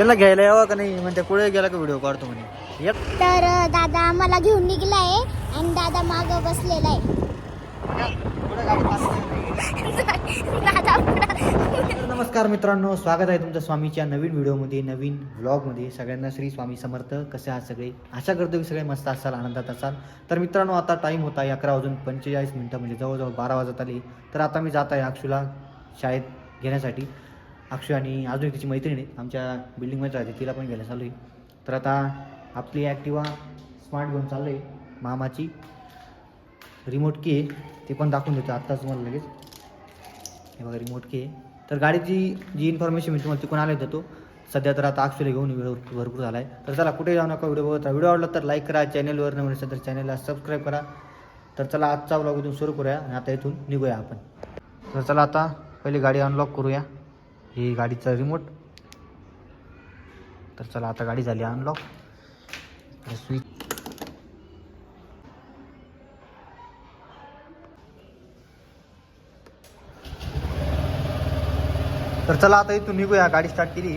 त्याला घ्यायला यावं का नाही? म्हणजे पुढे गेला का व्हिडिओ काढतो म्हणे. तर दादा मला घेऊन निघलाय आणि दादा माग बसलेला आहे नमस्कार मित्रांनो स्वागत आहे तुमचं स्वामीच्या नवीन व्हिडिओमध्ये नवीन व्लॉगमध्ये सगळ्यांना श्री स्वामी समर्थ. कसे आहात सगळे? आशा करतो की सगळे मस्त असाल आनंदात असाल. तर मित्रांनो आता टाईम होता आहे अकरा वाजून पंचेचाळीस मिनटं म्हणजे जवळजवळ बारा वाजत आली. तर आता मी जात आहे अक्षूला शाळेत घेण्यासाठी. अक्षय आणि अजून एक तिची मैत्रीण आहे आमच्या बिल्डिंगमध्ये राहते तिला पण घ्यायला चालू आहे. तर आता आपली ॲक्टिवा स्मार्ट घेऊन चालू आहे मामाची. रिमोट की आहे ते पण दाखवून देतो आत्ताच तुम्हाला लगेच. हे बघा रिमोट की आहे. तर गाडीची जी इन्फॉर्मेशन मी तुम्हाला तिकडून आले देतो सध्या तर आता अक्षरला घेऊन वेळ भरपूर झाला आहे तर चला कुठे जाऊ नका व्हिडिओ बघत राहा. व्हिडिओ आवडला तर लाईक करा चॅनलवर नवीन असेल तर चॅनलला सबस्क्राईब करा. तर चला आजचा ब्लॉग इथून सुरू करूया आणि आता इथून निघूया आपण. तर चला आता पहिले गाडी अनलॉक करूया. हे गाडीचा रिमोट तर चला आता गाडी झाली अनलॉक स्विच तर चला आता इथून निघूया. गाडी स्टार्ट केली.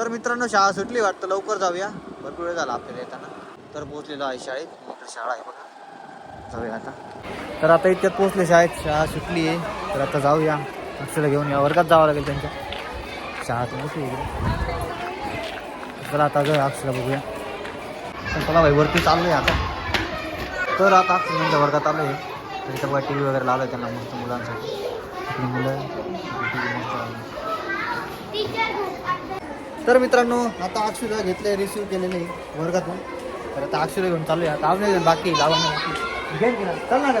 तर मित्रांनो शाळा सुटली वाटतं लवकर जाऊया. भरपूर वेळ झाला आपल्याला येताना. तर पोहोचलेलो आहे शाळेत. इकडे शाळा आहे बघा. जाऊया आता. तर आता इतक्यात पोहोचले शाळेत. शाळा सुटली आहे. तर आता जाऊया. अक्षरला घेऊन या. वर्गात जावं लागेल त्यांच्या. शाळा तर आहे चला आता जाऊया अक्षरला बघूया. पण चला भाई वरती चाललो आहे आता. तर आता अक्षर त्यांच्या वर्गात आलो आहे तर इथं बघा टी व्ही वगैरे लावलं आहे त्यांना मस्त मुलांसाठी. मुलं. तर मित्रांनो आता अक्षुला घेतले रिसिव्ह केलेले वर्गातून. तर आता अक्षुला घेऊन चालू आहे आता अजून बाकी लावणं बाकी घेऊन की ना चल ना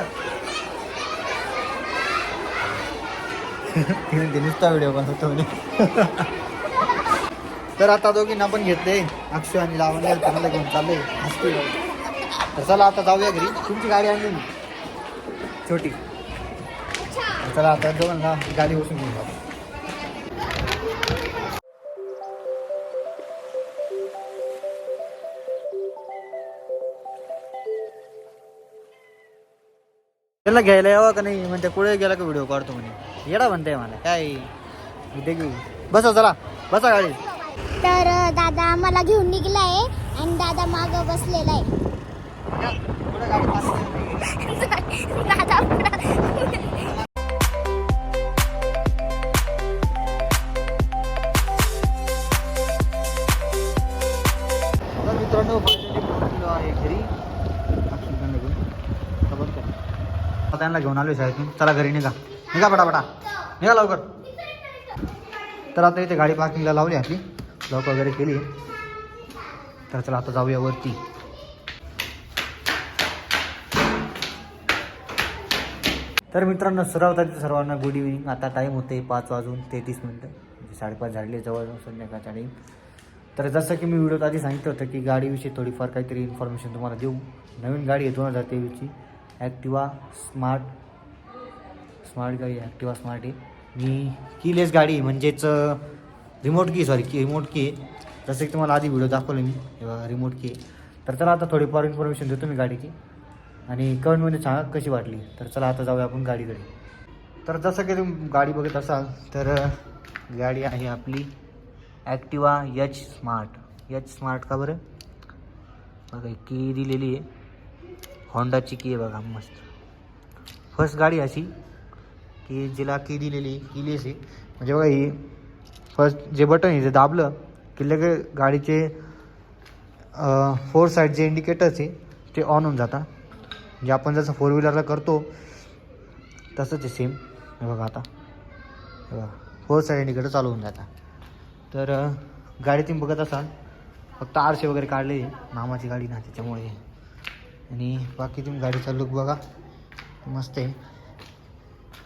तिने ते नुसता व्हिडिओ बनवतो म्हणे तर आता दोघींना पण घेतले. अक्षु आणि लावण्या त्यांना घेऊन चालले. हसते तर चला आता जाऊया घरी. तुमची गाडी आणली मी. छोटी. चला आता दोघांना गाडी बसून घेऊन जाऊ. त्याला घ्यायला यावं का नाही? म्हणते पुढे गेला का व्हिडिओ काढतो म्हणे. येडा म्हणते मला. काय? इथे घेऊ. बसा चला. बसा गाडी तर दादा मला घेऊन निघलाय आणि दादा माग बसलेला आहे. दादा तर मित्रांनो पोहोचलो आहे घरी अक्षरधानला घेऊन आता बंद कर. आता त्यांना घेऊन आलो शाळेतून. चला घरी निघा. निघा पटापटा. निघा लवकर. तर आता इथे गाडी पार्किंगला लावली आपली लॉक वगैरे केली तर चला आता जाऊया वरती. तर मित्रांनो सरावतात सर्वांना गुड इव्हिनिंग आता टाईम होते पाच वाजून तेहतीस मिनटं. म्हणजे साडेपाच झाडले जवळ संध्याकाळच्या टाईम तर जसं की मी व्हिडिओत आधी सांगितलं होतं की गाडीविषयी थोडीफार काहीतरी इन्फॉर्मेशन तुम्हाला देऊ. नवीन गाडी आहे दोन हजार तेवीसची. ॲक्टिवा स्मार्ट स्मार्ट गाडी ॲक्टिवा स्मार्ट आहे. मी कीलेस गाडी म्हणजेच रिमोट की सॉरी की रिमोट की आहे. जसं की तुम्हाला आधी व्हिडिओ दाखवले मी रिमोट की तर चला आता थोडीफार इन्फॉर्मेशन देतो मी गाडीची. आणि कमेंटमध्ये सांगा कशी वाटली. तर चला आता जाऊया आपण गाडीकडे. तर जसं की तुम्ही गाडी बघत असाल तर गाडी आहे आपली Activa H smart. H smart का बरं? बघा की दिलेली आहे. होंडाची की आहे बघा मस्त. फर्स्ट गाडी अशी की जिला की दिलेली किलेस अशी. म्हणजे बघा ही फर्स्ट जे बटन आहे ते दाबलं की लगे गाडीचे फोर साईड जे इंडिकेटर्स आहे ते ऑन होऊन जातात म्हणजे आपण जसं फोर व्हीलरला करतो तसंच आहे सेम हे बघा आता. हे बघा फोर साईड इंडिकेटर चालू होऊन जातात तर गाडी तुम्ही बघत असाल फक्त आरसे वगैरे काढले मामाची गाडी ना त्याच्यामुळे. आणि बाकी तुम्ही गाडीचा लुक बघा. मस्त आहे.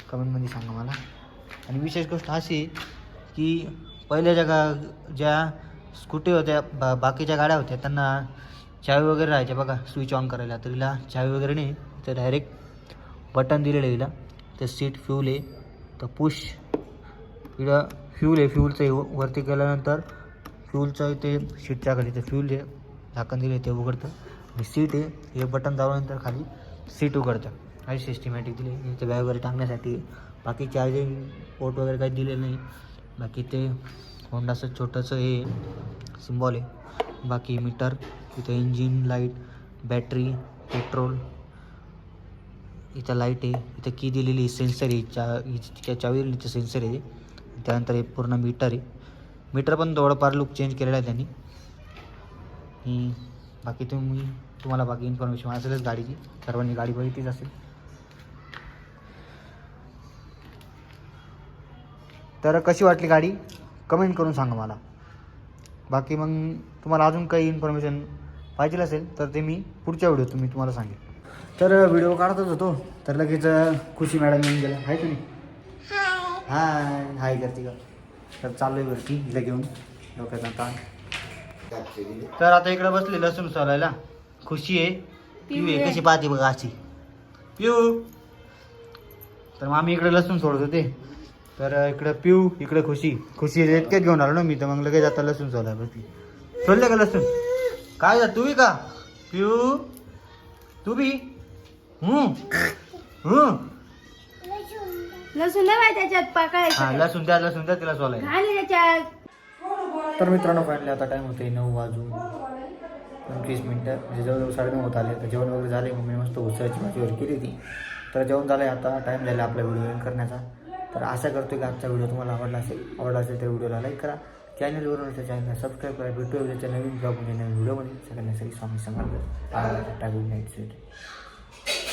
कमेंटमध्ये सांगा मला. आणि विशेष गोष्ट अशी आहे की पहिल्या ज्या गा ज्या स्कूटी होत्या बा बाकीच्या गाड्या होत्या त्यांना चावी वगैरे राहायच्या बघा स्विच ऑन करायला. तर हिला चावी वगैरे नाही तर डायरेक्ट बटन दिलेलं आहे हिला. तर सीट फ्यूल आहे. तर पुश तिला फ्यूल आहे. फ्यूलचं आहे. वरती केल्यानंतर फ्यूलचं ते सीटच्या खाली तर फ्यूल आहे झाकण दिले ते उघडतं. ही सीट आहे. हे बटन दाबल्यानंतर खाली सीट उघडतं. काही सिस्टमॅटिक दिली इथे बॅग वगैरे टाकण्यासाठी. बाकी चार्जिंग पोर्ट वगैरे काही दिलेलं नाही. बाकी ते होंडाचं छोटंसं हे सिम्बॉल आहे. बाकी मीटर इथं इंजिन लाइट बॅटरी पेट्रोल इथं लाइट आहे. इथं की दिलेली सेन्सर आहे. चा तिच्या चावीवर इथं सेन्सर आहे. त्यानंतर हे पूर्ण मीटर आहे. मीटर पण थोडंफार लुक चेंज केलेला आहे त्यांनी. बाकी तुम्ही तुम्हाला बाकी इन्फॉर्मेशन असेलच गाडीची. सर्वांनी गाडी बघितलीच असेल. तर कशी वाटली गाडी? कमेंट करून सांगा मला. बाकी मग तुम्हाला अजून काही इन्फॉर्मेशन पाहिजे असेल तर ते मी पुढच्या व्हिडिओत मी तुम्हाला सांगेन. तर व्हिडिओ काढतच होतो. तर लगेच खुशी मॅडम येऊन गेल्या आहे तुम्ही. हाय हाय करते का तर चालू आहे वरती हिला घेऊन. डोक्याचा ताण. तर आता इकडे बसले लसूण सोलायला. खुशी आहे. पिऊ आहे. कशी पाहते बघा अशी. पिऊ. तर मग आम्ही इकडे लसूण सोडत होते. तर इकडे पिऊ इकडे खुशी. खुशी इतक्यात घेऊन आलो ना मी तर मग लगेच आता लसूण सोलाय बसली. सोडले का लसूण? काय झालं तू बी का? पिऊ. तू बी? हम्म. हम्म. लसूण हा लसूण द्या लसूण द्या तिला सोलाय घाल त्याच्यात. तर मित्रांनो फायनली आता टाईम होते नऊ वाजून पंचवीस मिनटं. म्हणजे जवळजवळ साडेनऊ होत आले तर जेवण वगैरे झाले मग मी मस्त उसळ्याची भाजी वगैरे केली होती. तर जेवण झालं आता टाईम झाला आपला व्हिडिओ एंड करण्याचा. तर आशा करतो की आजचा व्हिडिओ तुम्हाला आवडला असेल आवडला असेल तर व्हिडिओला लाईक करा. चॅनलवरून चॅनलला सबस्क्राईब करा. भेटूया नवीन ब्लॉग म्हणजे नवीन व्हिडिओमध्ये सगळ्यांना सगळी स्वामी समर्थ. Good night